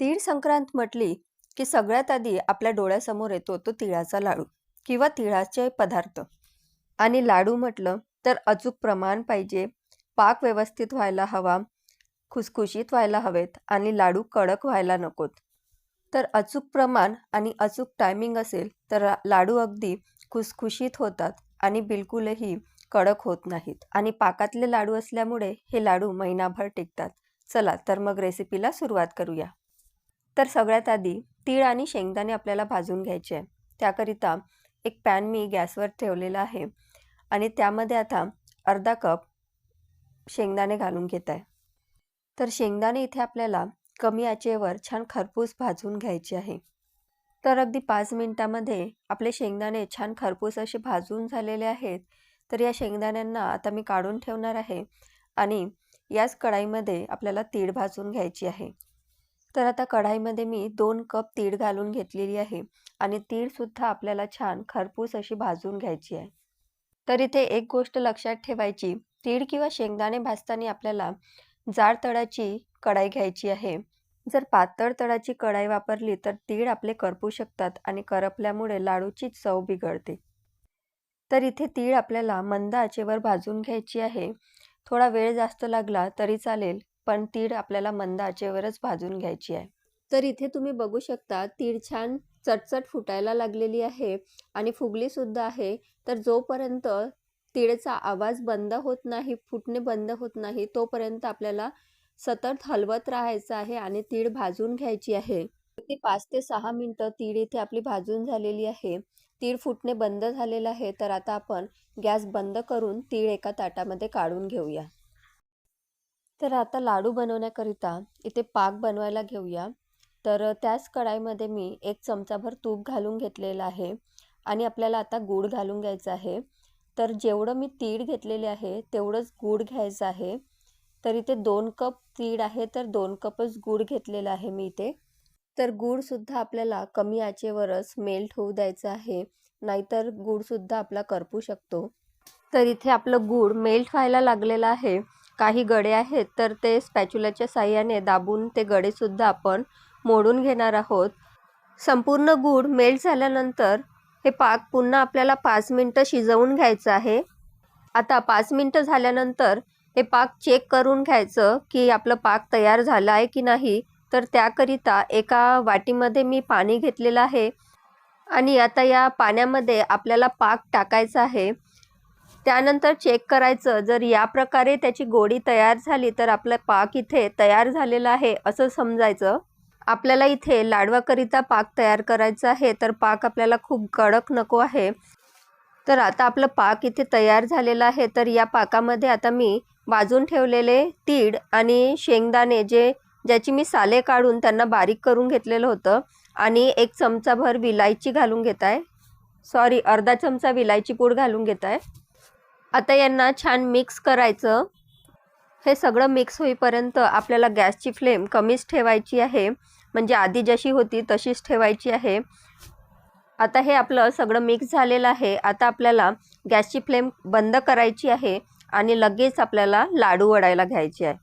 तीळ संक्रांत म्हटली की सगळ्यात आधी आपल्या डोळ्यासमोर येतो तो तिळाचा लाडू किंवा तिळाचे पदार्थ. आणि लाडू म्हटलं तर अचूक प्रमाण पाहिजे पाक व्यवस्थित व्हायला हवा खुसखुशीत व्हायला हवेत आणि लाडू कडक व्हायला नकोत. तर अचूक प्रमाण आणि अचूक टायमिंग असेल तर लाडू अगदी खुसखुशीत होतात आणि बिलकुलही कडक होत नाहीत. आणि पाकातले लाडू असल्यामुळे हे लाडू महिनाभर टिकतात. चला तर मग रेसिपीला सुरुवात करूया. तर सगळ्यात आधी तीळ आणि शेंगदाणे आपल्याला भाजून घ्यायचे आहे. त्याकरिता एक पॅन मी गॅसवर ठेवलेला आहे. आणि त्यामध्ये आता अर्धा कप शेंगदाणे घालून घेत आहे. तर शेंगदाणे इथे आपल्याला कमी आचेवर छान खरपूस भाजून घ्यायचे आहे. तर अगदी पाच मिनटामध्ये आपले शेंगदाणे छान खरपूस असे भाजून झालेले आहेत. तर या शेंगदाण्यांना आता मी काढून ठेवणार आहे. आणि याच कढाईमध्ये आपल्याला तीळ भाजून घ्यायची आहे. तर आता कढाईमध्ये मी दोन कप तीळ घालून घेतलेली आहे आणि तीळसुद्धा आपल्याला छान खरपूस अशी भाजून घ्यायची आहे. तर इथे एक गोष्ट लक्षात ठेवायची तीळ किंवा शेंगदाणे भाजताना आपल्याला जाड तळाची कढाई घ्यायची आहे. जर पातळ तळाची कढाई वापरली तर तीळ आपले करपू शकतात आणि करपल्यामुळे लाडूची चव बिघडते. तर इथे तीळ आपल्याला मंद आचेवर भाजून घ्यायची आहे. थोडा वेळ जास्त लागला तरी चालेल. पण तीळ आपल्याला मंद आचेवरच भाजून घ्यायची आहे. तर इथे तुम्ही बघू शकता तीळ छान चटचट फुटायला लागलेली आहे आणि फुगलीसुद्धा आहे. तर जोपर्यंत तिळचा आवाज बंद होत नाही फुटणे बंद होत नाही तोपर्यंत आपल्याला सतत हलवत राहायचं आहे आणि तीळ भाजून घ्यायची आहे. ती पाच ते सहा मिनटं तीळ इथे आपली भाजून झालेली आहे. तीळ फुटणे बंद झालेलं आहे. तर आता आपण गॅस बंद करून तीळ एका ताटामध्ये काढून घेऊया. तर आता लाडू बनवण्याकरिता इथे पाक बनवायला घेऊया. तर त्याच कढाईमध्ये मी एक चमचाभर तूप घालून घेतलेलं आहे आणि आपल्याला आता गूळ घालून घ्यायचं आहे. तर जेवढं मी तीळ घेतलेले आहे तेवढंच गूळ घ्यायचं आहे. तर इथे दोन कप तीळ आहे तर दोन कपच गूळ घेतलेला आहे मी इथे. तर गूळसुद्धा आपल्याला कमी आचेवरच मेल्ट होऊ द्यायचं आहे नाहीतर गूळसुद्धा आपला करपू शकतो. तर इथे आपलं गूळ मेल्ट व्हायला लागलेलं आहे. काही गडे आहेत तर ते स्पॅच्युलाच्या साह्याने दाबून ते गडेसुद्धा आपण मोडून घेणार आहोत. संपूर्ण गूळ मेल्ट झाल्यानंतर हे पाक पुन्हा आपल्याला पाच मिनटं शिजवून घ्यायचं आहे. आता पाच मिनटं झाल्यानंतर हे पाक चेक करून घ्यायचं की आपलं पाक तयार झालं आहे की नाही. तर त्याकरिता एका वाटीमध्ये मी पाणी घेतलेलं आहे. आणि आता या पाण्यामध्ये आपल्याला पाक टाकायचा आहे. त्यानंतर चेक करायचं जर या प्रकारे त्याची गोडी तयार झाली तर आपला पाक इथे तयार झालेला आहे असं समजायचं. आपल्याला इथे लाडवाकरिता पाक तयार करायचा आहे तर पाक आपल्याला खूप कडक नको आहे. तर आता आपलं पाक इथे तयार झालेलं आहे तर या पाकामध्ये आता मी भाजून ठेवलेले तीळ आणि शेंगदाणे जे ज्याची मी साले काढून त्यांना बारीक करून घेतलेलं होतं आणि एक चमचाभर विलायची घालून घेत आहे. सॉरी अर्धा चमचा विलायची पूड घालून घेत आहे. आता यांना छान मिक्स करायचं. हे सगळं मिक्स होईपर्यंत आपल्याला गॅसची फ्लेम कमीच ठेवायची आहे. म्हणजे आधी जशी होती तशीच ठेवायची आहे. आता हे आपलं सगळं मिक्स झालेलं आहे. आता आपल्याला गॅसची फ्लेम बंद करायची आहे आणि लगेच आपल्याला लाडू वडायला घ्यायचे आहे.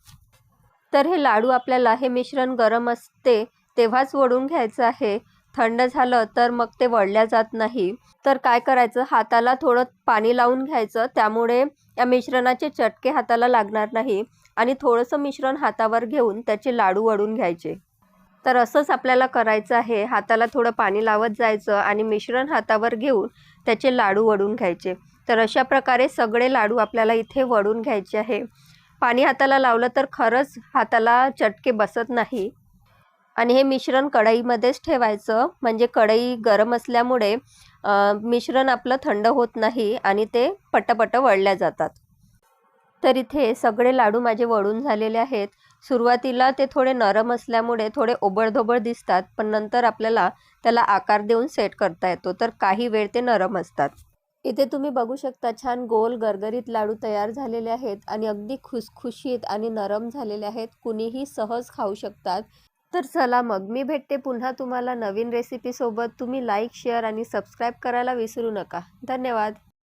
तर हे लाडू आपल्याला हे मिश्रण गरम असते तेव्हाच वडून घ्यायचं आहे. थंड झालं तर मग ते वळल्या जात नाही. तर काय करायचं? हाताला थोडं पाणी लावून घ्यायचं. त्यामुळे या मिश्रणाचे चटके हाताला लागणार नाही आणि थोडंसं मिश्रण हातावर घेऊन त्याचे लाडू वळून घ्यायचे. तर असंच आपल्याला करायचं आहे. हाताला थोडं पाणी लावत जायचं आणि मिश्रण हातावर घेऊन त्याचे लाडू वडून घ्यायचे. तर अशा प्रकारे सगळे लाडू आपल्याला इथे वडून घ्यायचे आहे. पाणी हाताला लावलं तर खरंच हाताला चटके बसत नाही. आणि हे मिश्रण कढईमध्येच ठेवायचं. म्हणजे कढई गरम असल्यामुळे मिश्रण आपलं थंड होत नाही आणि ते पटपट वळल्या जातात. तर इथे सगळे लाडू माझे वळून झालेले आहेत. सुरुवातीला ते थोडे नरम असल्यामुळे थोडे ओबडधोबड दिसतात पण नंतर आपल्याला त्याला आकार देऊन सेट करता येतो. तर काही वेळ ते नरम असतात. इथे तुम्ही बघू शकता छान गोल गरगरीत लाडू तयार झालेले आहेत आणि अगदी खुसखुशीत आणि नरम झालेले आहेत. कुणीही सहज खाऊ शकतात. तर चला मग मी भेटते पुन्हा तुम्हाला नवीन रेसिपीसोबत तुम्ही लाईक शेअर आणि सबस्क्राईब करायला विसरू नका. धन्यवाद.